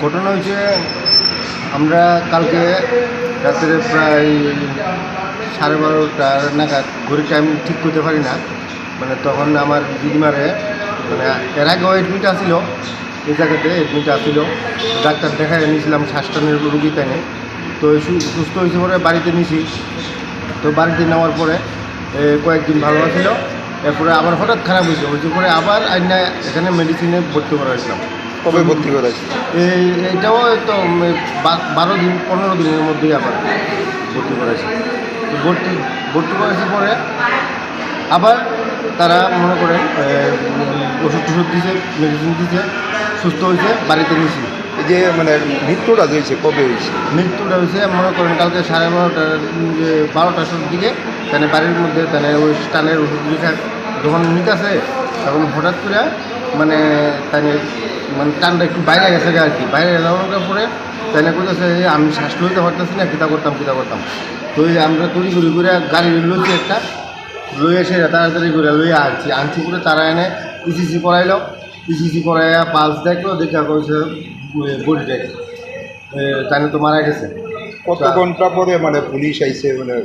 ঘটনা হয়েছে, আমরা কালকে রাত্রে প্রায় সাড়ে বারোটার নাগাদ, ঘড়ির টাইম ঠিক করতে পারি না। মানে তখন আমার দিদিমারে মানে এর আগেও এডমিট আসিল, এই জায়গাতে এডমিট আসিল। ডাক্তার দেখাই নিয়েছিলাম শ্বাসটানের রুগী তাই তো সুস্থ হয়েছে পরে বাড়িতে নিয়েছি তো বাড়িতে নেওয়ার পরে কয়েকদিন ভালো ছিল এরপরে আবার হঠাৎ খারাপ হয়েছে। হয়েছে পরে আবার আইনা এখানে মেডিসিনে ভর্তি করা হয়েছিলাম কবে ভর্তি করেছে এই এইটাও তো বারো দিন পনেরো দিনের মধ্যেই আবার ভর্তি করেছে ভর্তি ভর্তি করেছে পরে আবার তারা মনে করেন উম, ওষুধ টষুধ দিছে মেডিসিন দিছে সুস্থ হয়েছে বাড়িতে নিয়েছি এই যে মানে মৃত্যুটা হয়েছে কবে হয়েছে? মৃত্যুটা হয়েছে মনে করেন কালকে সাড়ে বারোটার বারোটার দিকে তাহলে বাড়ির মধ্যে তাহলে ওই স্টানের ওষুধ লিখা যখন নিতেছে তখন হঠাৎ করে মানে তাহলে মানে টানটা একটু বাইরে গেছে আর কি। বাইরে যাওয়ার পরে তাহলে কোথাছে যে আমি শ্বাস লইতে পারতেছি না কিতা করতাম কিতা করতাম। তো আমরা তৈরি করি করে গাড়ি লইছি একটা লই এসে তাড়াতাড়ি করে লইয়া আনছি। আনছি করে তারা এনে ইসিসি করাইলো ইসিসি করাইয়া পালস দেখল দেখা কইছে বডি দেখে তাহলে তো মারা গেছে। কত ঘণ্টা পরে মানে পুলিশ আইছে মানে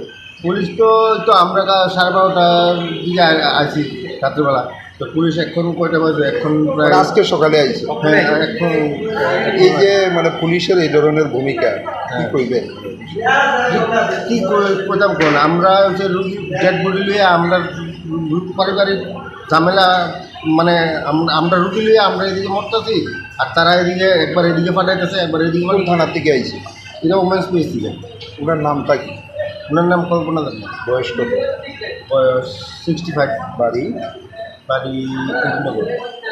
পুলিশ তো তো আমরা সাড়ে বারোটার দিকে আছি রাত্রিবেলা। তো পুলিশ এখন কয়টা বাজে? এখন প্রায় আজকে সকালে আইছে। হ্যাঁ, এখন এই যে মানে পুলিশের এই ধরনের ভূমিকা কি কইবে? কি করতাম কোন? আমরা হচ্ছে রুগী ডেড বডি লিয়ে আমরা পারিবারিক ঝামেলা মানে আম- আমরা রুগী লিয়ে আমরা এদিকে মরতেছি আর তারা এদিকে একবার এদিকে পাঠাইতেছে একবার এদিকে থানার থেকে আইছে? এটা ওমেন্স পেয়েছি থেকে ওনার নামটা কি? ওনার নাম কল্পনা দাস বয়স কত? বয়স সিক্সটি ফাইভ বাড়ি? বাড়ি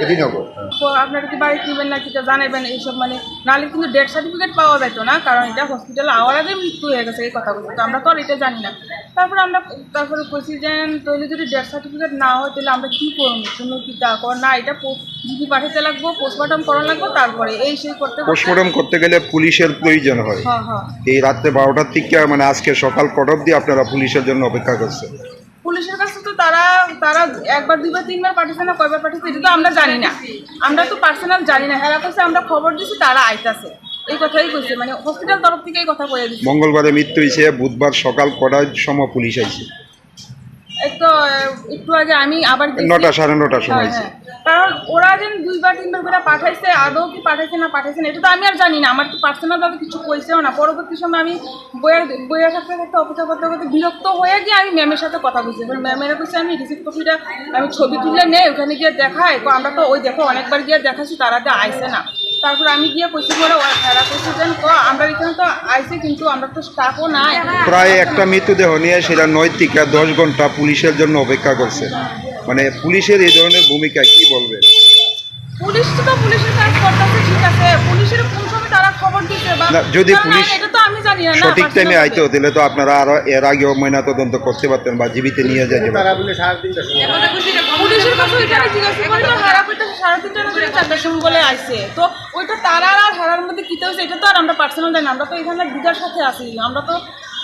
এদিনগর। তো আপনারা কি বাড়ি দিবেন না জানাবেন এইসব মানে নাহলে কিন্তু ডেথ সার্টিফিকেট পাওয়া যেত না কারণ এটা হসপিটালে আওয়ার আগে মৃত্যু হয়ে গেছে এই কথা বলছে তো আমরা তো আর এটা জানি না। তারপরে আমরা তারপরে কইছি যে তৈরি যদি ডেথ সার্টিফিকেট না হয় তাহলে আমরা কী করব? কোনো কি তা কর? না এটা জিপি পাঠাতে লাগবো? পোস্টমর্টম করা লাগবো? তারপরে এই সেই করতে করতে- পোস্টমর্টম করতে গেলে পুলিশের প্রয়োজন হয়। হ্যাঁ হ্যাঁ। এই রাত্রে বারোটার থেকে মানে আজকে সকাল কট অব্দি আপনারা পুলিশের জন্য অপেক্ষা করছেন? তারা তারা একবার দুইবার তিনবার পাঠিয়েছে না কয়বার পাঠিয়েছে এটা তো আমরা জানি না। আমরা তো পার্সোনাল জানি না। হেরা কাছে আমরা খবর দিছি তারা আইতাছে। এই কথাই কইছে। মানে হসপিটাল তরফ থেকে এই কথা কয়ে দিচ্ছে মঙ্গলবারে মৃত্যু হয়েছে বুধবার সকাল কটার সময় পুলিশ আইছে। এই তো একটু আগে আমি আবার নটা সাড়ে নটার সময় হ্যাঁ, আইছে। হ্যাঁ। কারণ ওরা যে দুইবার, তিনবার করে পাঠাইছে, আদৌ কি পাঠাইছে না পাঠাইছে না, এটা তো আমি আর জানি না। আমার তো পার্সোনাল ভাবে কিছু কইছেও না। পরবর্তী সময় আমি বইয়ের বইয়ের থাকতে থাকতে অপেক্ষা করতে করতে বিরক্ত হয়ে গিয়ে আমি ম্যামের সাথে কথা বলছি। এবার ম্যামেরা কইছে আমি রিসিভ কপিটা আমি ছবি তুলে নেই ওখানে গিয়ে দেখাই। আমরা তো ওই দেখো, অনেকবার গিয়ে দেখাচ্ছি, তারা তো আইসে না। তারপর আমি গিয়ে কইছি পরে তারা কইছে যে ক? আমরা এখানে তো আইসে, কিন্তু আমরা তো স্টাফও নাই। প্রায় একটা মৃতদেহ নিয়ে সেটা নয় দশ ঘণ্টা পুলিশের জন্য অপেক্ষা করছে। মানে পুলিশের এই ধরনের ভূমিকা কি বলবে পুলিশ তো পুলিশের কাজ করতেছে ঠিক আছে। পুলিশের কোন সময় তারা খবর দিতে বা যদি না, না, পুলিশ এটা তো আমি জানি না না, সঠিক টাইমে আইতে হতে তো আপনারা আরও এর আগেও ময়না তদন্ত করতে পারতেন বা জীবিত নিয়ে যেতে পারতেন। বলে সাড়ে তিনটার সময়। পুলিশের কাছে ওইখানে জিজ্ঞাসা করি হারা পেতে সাড়ে তিনটা না চারটার সময় বলে আইছে। তো ওইটা তারা আর হারার মধ্যে হয়েছে এটা তো আর আমরা পার্সোনাল জানি আমরা তো এখানে দিদার সাথে আছি আমরা তো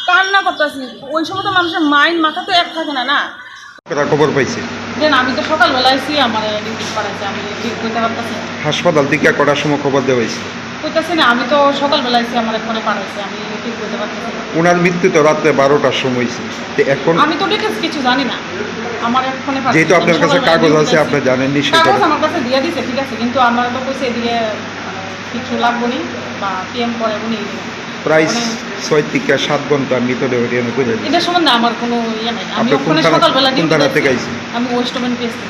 কান্না করতেছি। ওই সময় তো মানুষের মাইন্ড মাথা তো এক থাকে না না? খবর পাইছে। দেন আমি তো সকালবেলা আমার ডিউটি করাইছে আমি ঠিক করতে পারতেছি না। হাসপাতাল থেকে কটার সময় খবর দেওয়া হয়েছে করতেছি না আমি তো সকালবেলা আমার পাঠাইছে আমি ঠিক করতে পারতেছি না। ওনার মৃত্যু তো রাত্রে বারোটার সময় হয়েছে তো এখন আমি তো ডিটেলস কিছু জানি না আমার পাঠাইছে। যেহেতু আপনার কাছে কাগজ আছে আপনি জানেন কাগজ আমার কাছে দিয়ে দিছে ঠিক আছে কিন্তু আমার তো কইছে দিয়ে মানে কিছু লাগবো নি বা পিএম করে উনি প্রায় মানে- ছয় থেকে সাত ঘণ্টা মৃতদেহ রিয়ানো করে এটা সম্বন্ধে আমার কোনো ইয়ে নাই। আমি ওখানে সকালবেলা কোন থানা থেকে? আমি ওয়েস্ট বেঙ্গল পেয়েছি